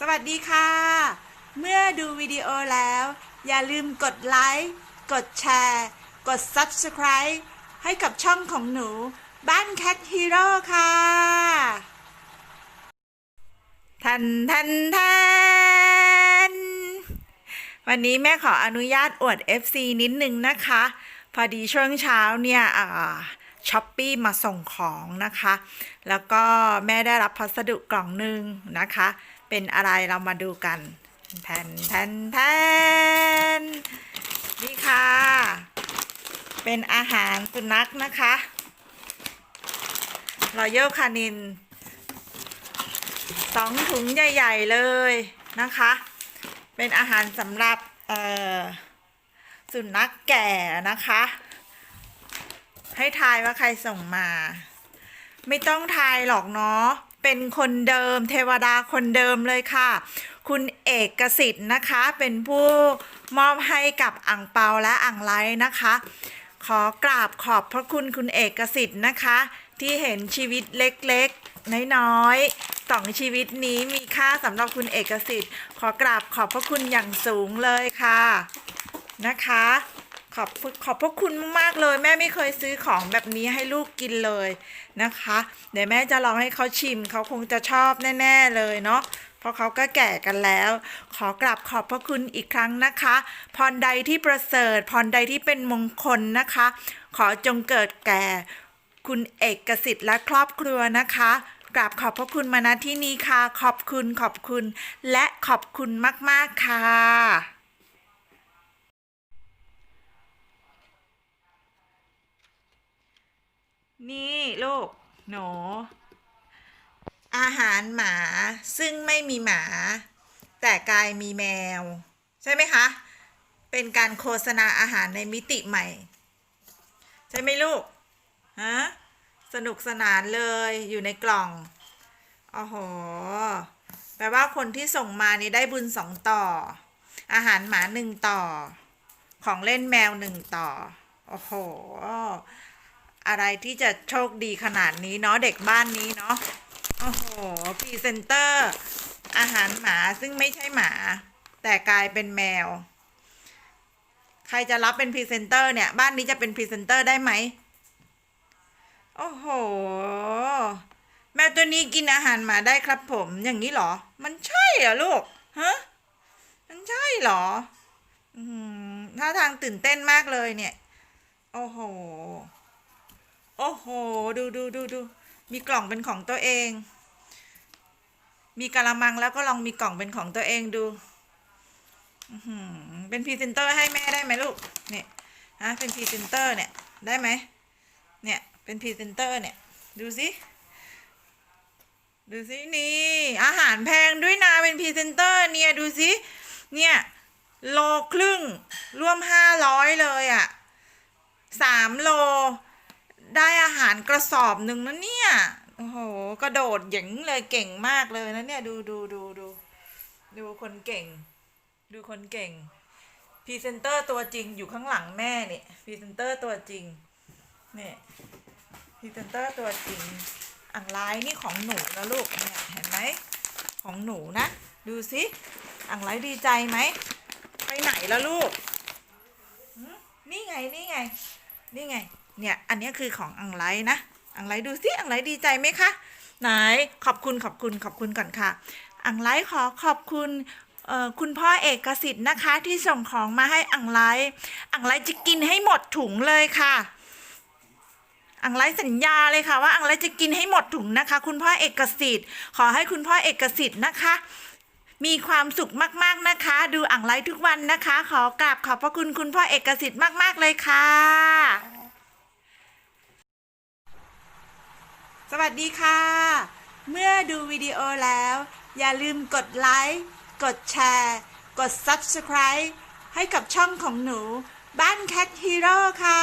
สวัสดีค่ะ เมื่อดูวิดีโอแล้ว อย่าลืมกดไลค์กดแชร์ กด Subscribe ให้กับช่องของหนู บ้าน Cat Hero ค่ะทันทันทันวันนี้แม่ขออนุญาตอวด FC นิดนึงนะคะ พอดีช่วงเช้าเนี่ยช้อปปี้มาส่งของนะคะ แล้วก็แม่ได้รับพัสดุกล่องหนึ่งนะคะ เป็นอะไรเรามาดูกันแทนแทนแทนนี่ค่ะ เป็นอาหารสุนัขนะคะรอยัลคานินสองถุงใหญ่ ๆ เลยนะคะ เป็นอาหารสำหรับเอ่อสุนัขแก่นะคะ ให้ทายว่าใครส่งมา ไม่ต้องทายหรอกเนาะ เป็นคนเดิม เทวดาคนเดิมเลยค่ะ คุณเอกสิทธิ์นะคะเป็นผู้มอบให้กับอ่างเปาและอ่างไลนะคะ ขอกราบขอบพระคุณคุณเอกสิทธิ์นะคะ ที่เห็นชีวิตเล็กๆ น้อยๆสองชีวิตนี้มีค่าสำหรับคุณเอกสิทธิ์ ขอกราบขอบพระคุณอย่างสูงเลยค่ะนะคะ ขอบขอบพระคุณมากๆเลย แม่ไม่เคยซื้อของแบบนี้ให้ลูกกินเลยนะคะ เดี๋ยวแม่จะลองให้เขาชิมเขาคงจะชอบแน่ ๆเลยเนาะเพราะเขาก็แก่กันแล้ว ขอกราบขอบพระคุณอีกครั้งนะคะพรใดที่ประเสริฐพรใดที่เป็นมงคลนะคะ ขอจงเกิดแก่ คุณเอกสิทธิ์และครอบครัวนะคะกราบขอบพระคุณมาณที่นี้ค่ะ ขอบคุณขอบคุณ และขอบคุณมาก ๆ ค่ะ นี่ลูกหนูอาหารหมาซึ่งไม่มีหมา แต่กายมีแมว ใช่ไหมคะ เป็นการโฆษณาอาหารในมิติใหม่ ใช่ไหมลูกฮะสนุกสนานเลยอยู่ในกล่องโอ้โหแปลว่าคนที่ส่งมานี่ได้บุญสองต่อ อาหารหมาหนึ่งต่อ ของเล่นแมวหนึ่งต่อ โอ้โห อะไรที่จะโชคดีขนาดนี้เนาะเด็กบ้านนี้เนาะโอ้โหพรีเซนเตอร์ อาหารหมาซึ่งไม่ใช่หมา แต่กลายเป็นแมว ใครจะรับเป็นพรีเซนเตอร์เนี่ย บ้านนี้จะเป็นพรีเซนเตอร์ได้ไหมโอ้โห แมวตัวนี้กินอาหารหมาได้ครับผมอย่างนี้เหรอ มันใช่เหรอลูกฮะมันใช่เหรอ อืมท่าทางตื่นเต้นมากเลยเนี่ย โอ้โห อ้โห ดูดูดูดู มีกล่องเป็นของตัวเอง มีกะละมังแล้วก็ลองมีกล่องเป็นของตัวเองดู เป็นพรีเซนเตอร์ให้แม่ได้ไหมลูก เนี่ยฮะเป็นพรีเซนเตอร์เนี่ย ได้ไหม เนี่ย เป็นพรีเซนเตอร์เนี่ย ดูสิ ดูสินี่ อาหารแพงด้วยนะ เป็นพรีเซนเตอร์เนี่ย ดูสิ เนี่ยโลครึ่ง ร่วมห้าร้อยเลยอะ่ะสามโล ได้อาหารกระสอบหนึ่งนะเนี่ย โอ้โห กระโดดหยิงเลยเก่งมากเลยนะเนี่ย ดูดูดูดูดูคนเก่ง ดูคนเก่งพรีเซนเตอร์ตัวจริงอยู่ข้างหลังแม่เนี่ยพรีเซนเตอร์ตัวจริงเนี่ยพรีเซนเตอร์ตัวจริงอังไลน์นี่ของหนูนะลูกเนี่ยเห็นไหมของหนูนะ ดูสิอังไลน์ดีใจไหมไปไหนแล้วลูกนี่ไงนี่ไง นี่ไง เนี่ยอันนี้คือของอังไลนะอังไลดูสิอังไลดีใจไหมคะไหนขอบคุณขอบคุณขอบคุณก่อนค่ะ อังไลขอขอบคุณคุณพ่อเอกสิทธิ์นะคะที่ส่งของมาให้อังไลอังไลจะกินให้หมดถุงเลยค่ะ อังไลสัญญาเลยค่ะว่าอังไลจะกินให้หมดถุงนะคะ คุณพ่อเอกสิทธิ์ ขอให้คุณพ่อเอกสิทธิ์นะคะ มีความสุขมากๆนะคะ ดูอ่างไลทุกวันนะคะ ขอกราบขอบพระคุณคุณพ่อเอกสิทธิ์มากๆเลยค่ะ สวัสดีค่ะ เมื่อดูวิดีโอแล้ว อย่าลืมกดไลค์กดแชร์ กด Subscribe ให้กับช่องของหนู บ้านแคทฮีโร่ค่ะ